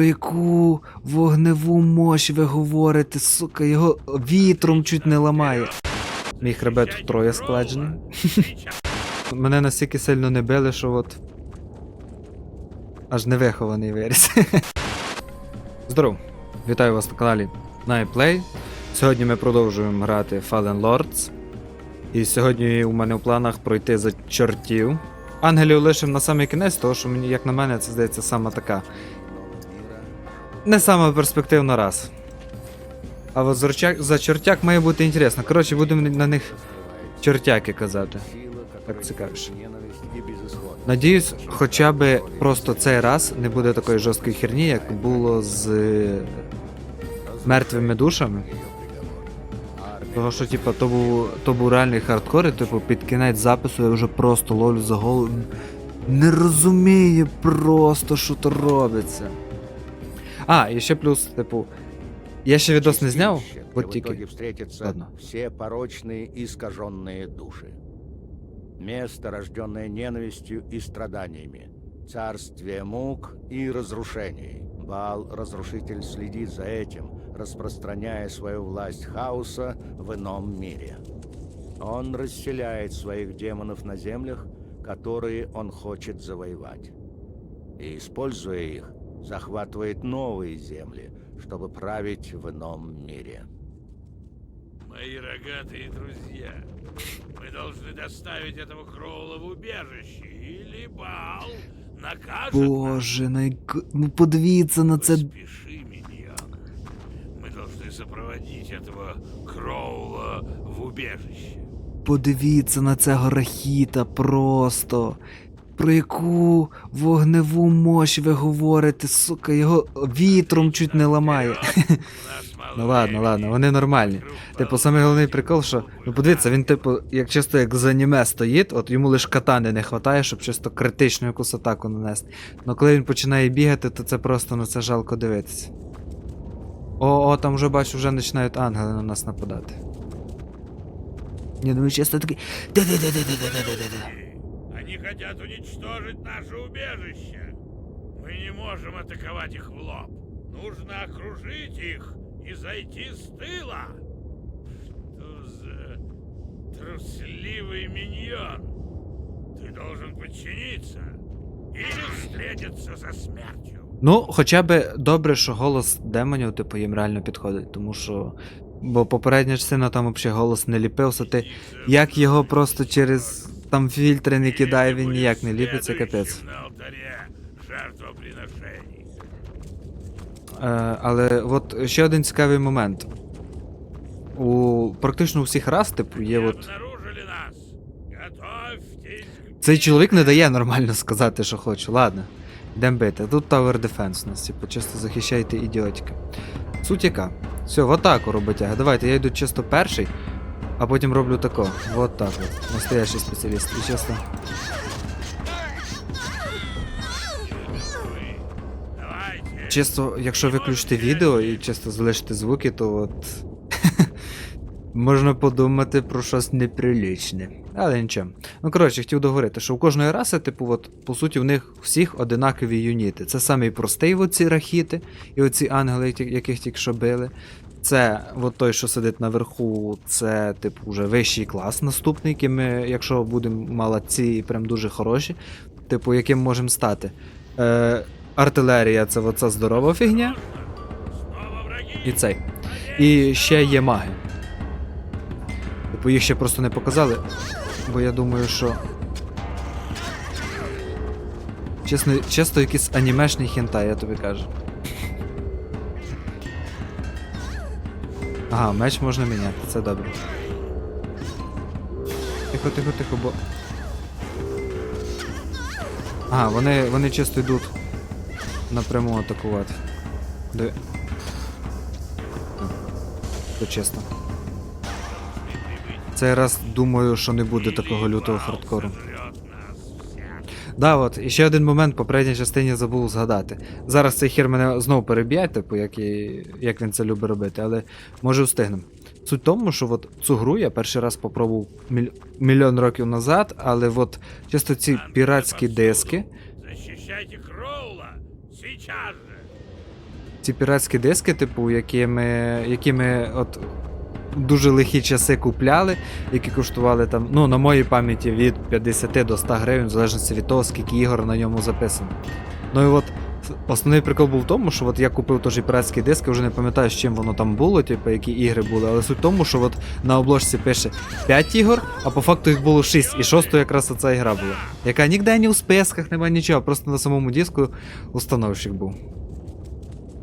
Про яку вогневу мощь ви говорите, сука, його вітром чуть не ламає. Мій хребет втроє складений. Мене настільки сильно не били, що от. Аж невихований виріс. Здоров! Вітаю вас на каналі NightPlay. Сьогодні ми продовжуємо грати Fallen Lords. І сьогодні у мене в планах пройти за чортів. Ангелів лишив на самий кінець, тому що мені, як на мене, це здається сама така. Не сама перспективна раз. А от за, чортяк має бути інтересно. Коротше, будемо на них чортяки казати. Так цікавіше. Надіюсь, хоча б просто цей раз не буде такої жорсткої херні, як було з е, мертвими душами. Того, що, типа, то був, то був реальний хардкор, і, типу, під кінець запису я вже просто ловлю за голову. Не розумію просто, що то робиться. А, і ще плюс, типу, я ще відос не зняв, Где от в тільки. итоге встретятся Ладно. все порочные и искаженные души. Место, рожденное ненавистью и страданиями. Царствие мук и разрушений. Баал, разрушитель, следит за этим, распространяя свою власть хаоса в ином мире. Он расселяет своих демонов на землях, которые он хочет завоевать. И, используя их, захватывает новые земли, чтобы править в ином мире. Мои рогатые друзья, мы должны доставить этого Кроула в убежище, или Бал накажет нас. Боже, найк... ну подивіться на це. Спеши, миньон. Мы должны сопроводить этого Кроула в убежище. Подивіться на цього рахіта просто. Про яку вогневу мощь ви говорите, сука, його вітром чуть не ламає. Ну ладно, ладно, вони нормальні. Типу, самий головний прикол, що. Ну подивіться, він, типу, як чисто як з аніме стоїть, от йому лише катани не вистачає, щоб чисто критичну якусь атаку нанести. Ну коли він починає бігати, то це просто ну це жалко дивитися. О, о, там вже бачу, вже починають ангели на нас нападати. Ні, ну він чисто такий. «Де-де-де-де-де-де-де-де-де» Они хотят уничтожить наше убежище. Мы не можем атаковать их в лоб. Нужно окружить их и зайти с тыла. Что за трусливый миньон? Ты должен подчиниться или встретиться со смертью. Ну, хоча б добре, що голос демонів, типу, їм реально підходить, тому що. Бо попередня частина там взагалі голос не ліпився, ти як його просто через там фільтри не кидає, він ніяк не ліпиться, капець. Е, але от ще один цікавий момент. У практично у всіх раз, типу, є от. Цей чоловік не дає нормально сказати, що хоче. Ладно, йдемо бити. Тут Tower Defense у нас, типу, чисто захищайте ідіотики. Суть яка. Все, в атаку роботяга. Давайте, я йду чисто перший, а потім роблю тако. Вот так от. Настоящий спеціаліст. І. Давайте. Чисто, якщо виключити відео і чисто залишити звуки, то от. Можна подумати про щось неприлічне. Але нічого. Ну, коротше, хотів договорити, що у кожної раси, типу, от, по суті, у них всіх одинакові юніти. Це самий простий оці рахіти, і оці ангели, яких тільки що били. Це от той, що сидить наверху, це, типу, вже вищий клас наступний, яким ми, якщо будемо молодці і прям дуже хороші, типу, яким можемо стати. Е, артилерія це оця здорова фігня. І цей. І ще є маги. Типу їх ще просто не показали. Бо я думаю, що. Чесно, чисто якийсь анімешний хентай, я тобі кажу. Ага, меч можна міняти, це добре. Тихо, тихо, тихо, бо. Ага, вони, вони чисто йдуть напряму атакувати. Диви. То чесно. Цей раз думаю, що не буде такого лютого хардкору. Да, от, і ще один момент в попередній частині забув згадати. Зараз цей хір мене знову переб'є, типу, як, і, як він це любить робити, але може встигнемо. Суть в тому, що от цю гру я перший раз попробував міль... мільйон років назад, але от чисто ці піратські диски. Защищайте Кроула сейчас же. ці піратські диски, типу, які ми, які ми от дуже лихі часи купляли, які коштували там, ну, на моїй пам'яті від 50 до 100 гривень, в залежності від того, скільки ігор на ньому записано. Ну і от основний прикол був в тому, що от я купив теж піратський диск, я вже не пам'ятаю, з чим воно там було, типу, які ігри були, але суть в тому, що от на обложці пише 5 ігор, а по факту їх було 6, і шостою якраз оця ігра була. Яка ніде ні у списках, немає нічого, просто на самому диску установщик був.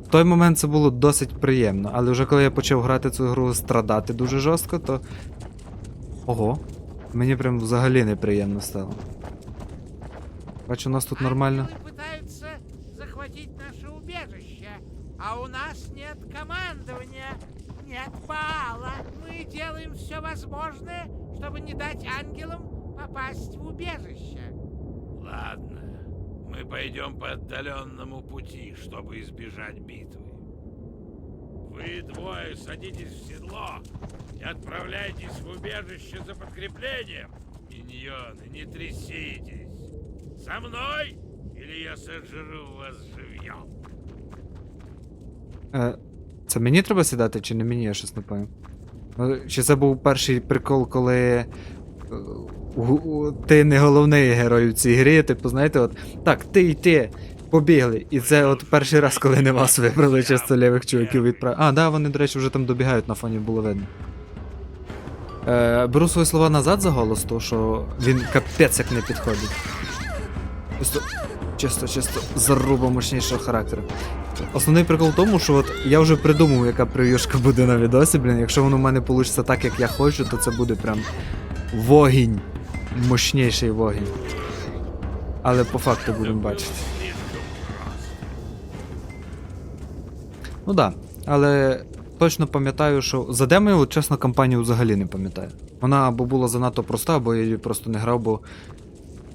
В той момент це було досить приємно, але вже коли я почав грати цю гру страдати дуже жорстко, то. Ого. Мені прям взагалі неприємно стало. Бачу, у нас тут нормально. Ангелы пытаются захватить наше убежище, а у нас нет командования, нет Баала. Мы делаем все возможное, чтобы не дать ангелам попасть в убежище. Ладно, мы пойдем по отдаленному пути, чтобы избежать битвы. Вы двое садитесь в седло и отправляйтесь в убежище за подкреплением. Миньоны, не тряситесь. Со мной или я сожру вас живьем. Е, це мені треба сідати, чи не мені, я щось не пам'ятаю. Ну, Чи це був перший прикол, коли. ти не головний герой у цій грі, типу, знаєте, от так, ти і ти, побігли. І це от перший раз, коли не вас вибрали чисто лівих чуваків відправили. А, да, вони, до речі, вже там добігають на фоні, було видно. Е, беру свої слова назад за голос, тому що він капець як не підходить. Чисто, чисто, чисто заруба мощнішого характеру. Основний прикол в тому, що от я вже придумав, яка прев'юшка буде на відосі, блін. Якщо воно в мене вийде так, як я хочу, то це буде прям вогінь. Мощніший вогінь. Але по факту будемо бачити. Ну да. Але точно пам'ятаю, що за демою, чесно, кампанію взагалі не пам'ятаю. Вона або була занадто проста, або я її просто не грав, бо.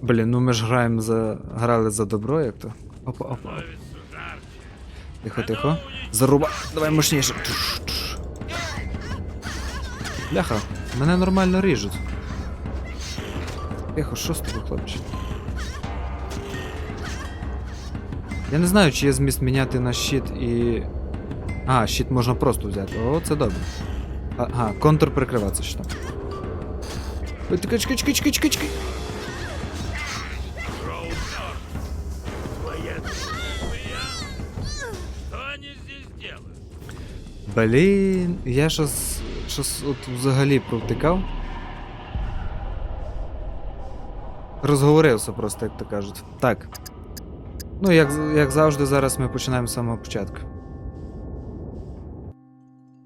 Блін, ну ми ж граємо за. грали за добро, як то. Опа, опа. Тихо, тихо. Заруба. Давай мощніше. Бляха, мене нормально ріжуть. Тихо, що з тобою, хлопче? Я не знаю, чи є зміст міняти на щит і. А, щит можна просто взяти. О, це добре. Ага, контур прикриватися щитом. Ой, чекай, чекай, чекай, чекай, чекай? Блін, я щось. щось от взагалі провтикав. Розговорився просто, як то кажуть. Так. Ну, як, як завжди, зараз ми починаємо з самого початку.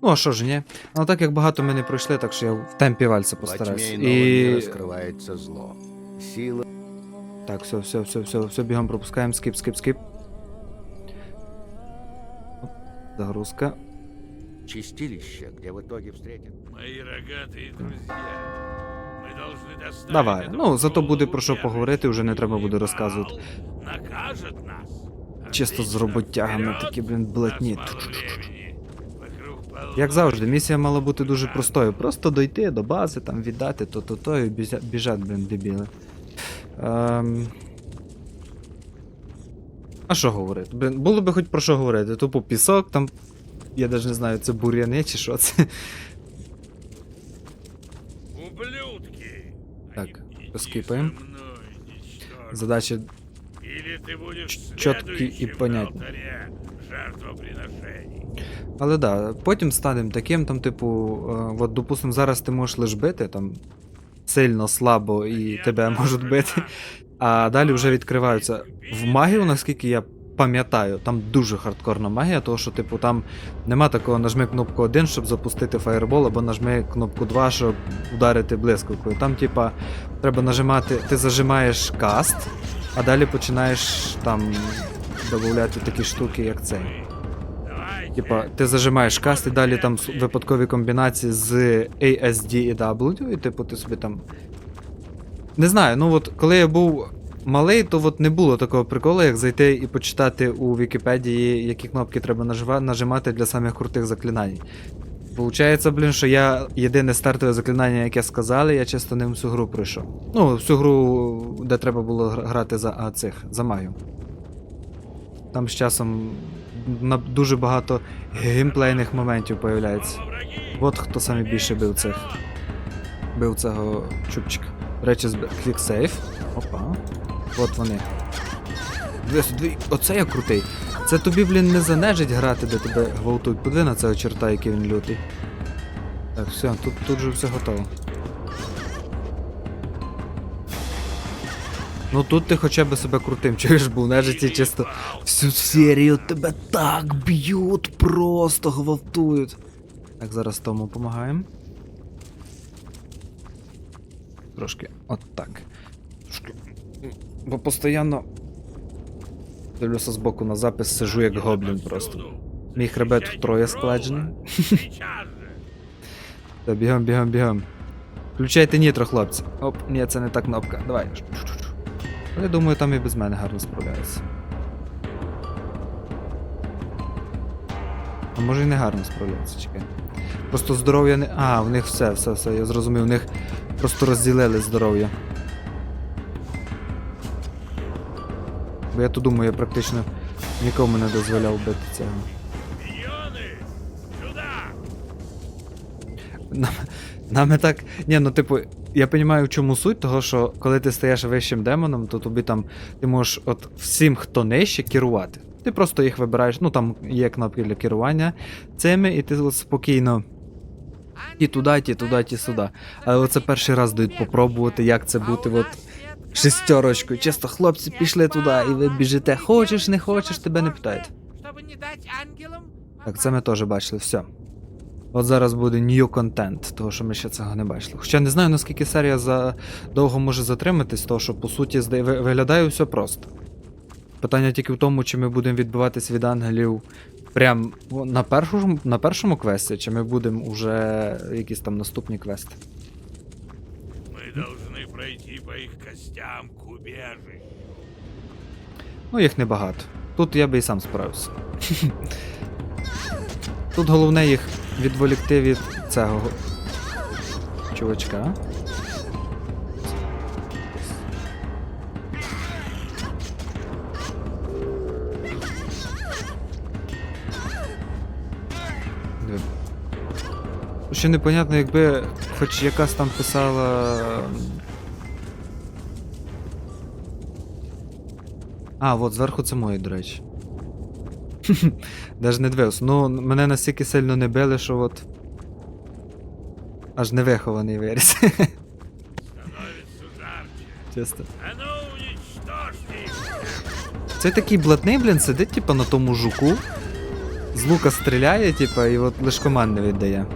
Ну, а що ж, ні? Ну так як багато ми не пройшли, так що я в темпі вальса постараюсь. І. скрывается зло. Сила Так, все, все, все, все, все, бігом пропускаємо. Скип, скип. Оп, Загрузка. чистилища, где в итоге встретят. Мои рогатые друзья. Мы должны доставить Давай. этому Ну, зато троллу буде про що убежище. поговорити, вже не треба буде И розказувати. Баал накажет нас. Чисто з Отлично. роботягами Вперед! такі, блін, блатні. У нас мало времени. Вокруг полно Як завжди, місія мала бути дуже простою. Просто дойти до бази, там віддати то-то-то і бізя- біжать, блін, дебіли. Ем... А що говорити? Блін, було би хоч про що говорити. Тупо пісок, там. Я навіть не знаю, це бур'яни чи що це. Так, Иди поскипаем. со мной, ничтожество. Задача Или ты будешь чёткий и следующим на понятный. алтаре жертвоприношений. Але да, потім станемо таким, там, типу, е, от, допустим, зараз ти можеш лиш бити, там сильно, слабо і тебе можуть бити. А далі вже відкриваються. В магію, наскільки я пам'ятаю, там дуже хардкорна магія, тому що, типу, там нема такого нажми кнопку 1, щоб запустити фаєрбол, або нажми кнопку 2, щоб ударити блискавкою. Там, типа, треба нажимати, ти зажимаєш каст, а далі починаєш там додати такі штуки, як цей. Типа, ти зажимаєш каст і далі там випадкові комбінації з ASD і W, і типу ти собі там. Не знаю, ну от коли я був малий, то от не було такого приколу, як зайти і почитати у Вікіпедії, які кнопки треба нажимати для самих крутих заклинань. Получається, блін, що я єдине стартове заклинання, яке сказали, я чисто ним всю гру пройшов. Ну, всю гру, де треба було грати за а, цих, за магію. Там з часом дуже багато геймплейних моментів появляється. От хто саме більше бив цих. Бив цього чубчика. Речі, зб... квіксейф. Опа. От вони. Дивись, дві... Оце я крутий. Це тобі, блін, не занежить грати, де тебе гвалтують. Подиви на цього черта, який він лютий. Так, все, тут, тут же все готово. Ну тут ти хоча б себе крутим, чуєш, був нежиті чисто всю серію тебе так б'ють, просто гвалтують. Так, зараз тому допомагаємо. Трошки отак. Трошки. Бо постійно дивлюся збоку на запис, сижу як гоблін просто. Мій хребет втроє же! Та бігом, бігом, бігом. Включайте нітро, хлопці. Оп, ні, це не та кнопка. Давай. Я думаю, там і без мене гарно справляється. А може і не гарно справляється, чекай. Просто здоров'я не. А, в них все, все, все, я зрозумів, в них просто розділили здоров'я. Бо я то думаю, я практично нікому не дозволяв бити цього. Нам, нам і так. Ні, ну типу, я розумію, в чому суть, того, що коли ти стаєш вищим демоном, то тобі там ти можеш от всім, хто нижче, керувати. Ти просто їх вибираєш, ну там є кнопки для керування цими, і ти от спокійно ті туди, ті туди, ті сюди. Але оце перший раз дають попробувати, як це бути от шестерочкою. Чисто хлопці пішли туди, і ви біжите. Хочеш, не хочеш, тебе не питають. Так, це ми теж бачили, все. От зараз буде new контент, того що ми ще цього не бачили. Хоча не знаю, наскільки серія за... довго може затриматись, того що по суті виглядає все просто. Питання тільки в тому, чи ми будемо відбиватись від ангелів прям на першому, на першому квесті, чи ми будемо уже якісь там наступні квести. Пройти по их костям к убежищу. Ну, їх небагато. Тут я би і сам справився. Тут головне їх відволікти від цього чувачка. Ще непонятно, якби хоч якась там писала. А, от зверху це моє, до речі. Даже не дивився. Ну, мене настільки сильно не били, що от. Аж невихований виріс. Чисто. Це такий блатний, блін, сидить, типа, на тому жуку. З лука стріляє, типа, і от лиш команд не віддає.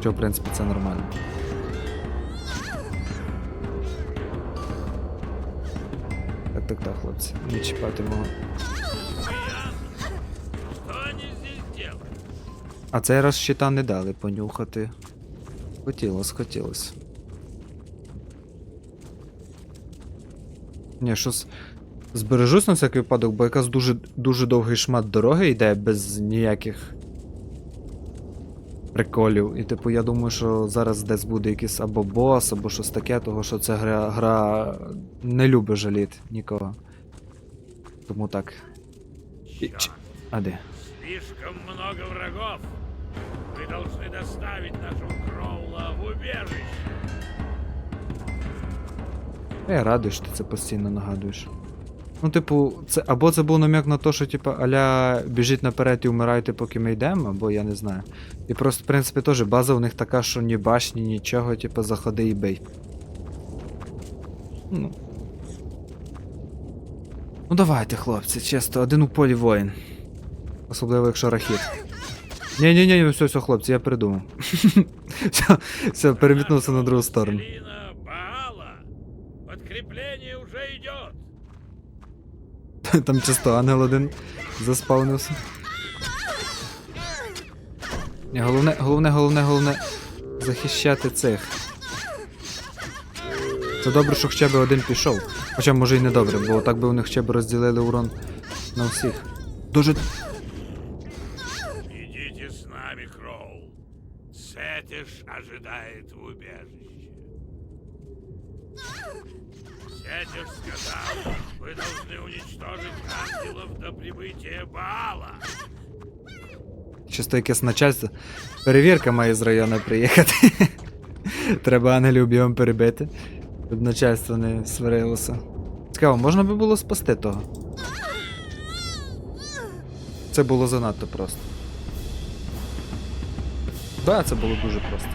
Що, в принципі, це нормально. Не чіпати? А цей раз щита не дали понюхати. Хотілось, хотілось. Ні, щось. Збережусь на всякий випадок, бо якась дуже, дуже довгий шмат дороги йде без ніяких приколів. І типу, я думаю, що зараз десь буде якийсь або бос, або щось таке, того що ця гра, гра не любить жаліти нікого. Тому так. А де? слишком много врагов. Вы должны доставить нашего Кроула в убежище. Я радий, що ти це постійно нагадуєш. Ну, типу, це або це був намек на те, що типу, аля біжіть наперед і вмирайте, поки ми йдемо, або я не знаю. І просто, в принципі, теж база у них така, що ні башні, нічого, типу, заходи і бей. Ну. Ну давайте, хлопці, чисто, один у полі воїн. Особливо, якщо рахіт. ні ні ні все, все, хлопці, я придумав. все, все, перемітнувся на другу сторону. Подкрепление уже идет. Там чисто ангел один заспавнився. Ні, головне, головне, головне, головне захищати цих. Це добре, що хоча б один пішов. Хоча може і не добре, бо так би у них хоча б розділили урон на всіх. Дуже. Идите с нами, Кроул. Сетиш ожидает в убежище. Сетиш сказал, вы Вы должны уничтожить ангелов до прибытия Баала. Чисто якесь начальство. Перевірка має з району приїхати. Треба ангелів бігом перебити. Щоб начальство не сварилося. Цікаво, можна би було спасти того. Це було занадто просто. Так, да, це було дуже просто.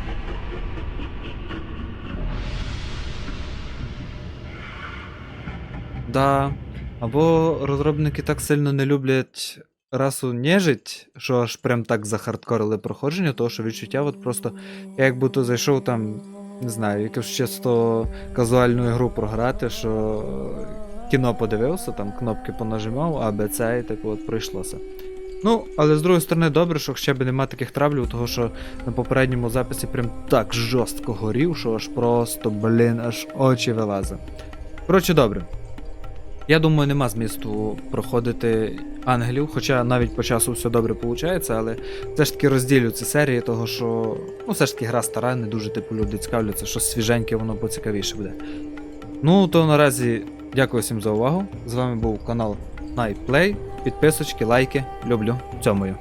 Да. Або розробники так сильно не люблять расу нежить, що аж прям так захардкорили проходження, того що відчуття, от просто я як будто зайшов там, не знаю, якусь чисто казуальну ігру програти, що кіно подивився, там кнопки понажимав, А, Б, С, і так от пройшлося. Ну, але з другої сторони, добре, що хоча б нема таких травлів, того що на попередньому записі прям так жорстко горів, що аж просто, блін, аж очі вилазить. Коротше, добре. Я думаю, нема змісту проходити ангелів, хоча навіть по часу все добре виходить, але все ж таки розділю ці серії, того що ну, все ж таки гра стара, не дуже типу люди цікавляться, що свіженьке, воно поцікавіше буде. Ну, то наразі дякую всім за увагу. З вами був канал NightPlay. Підписочки, лайки. Люблю. Цьомою.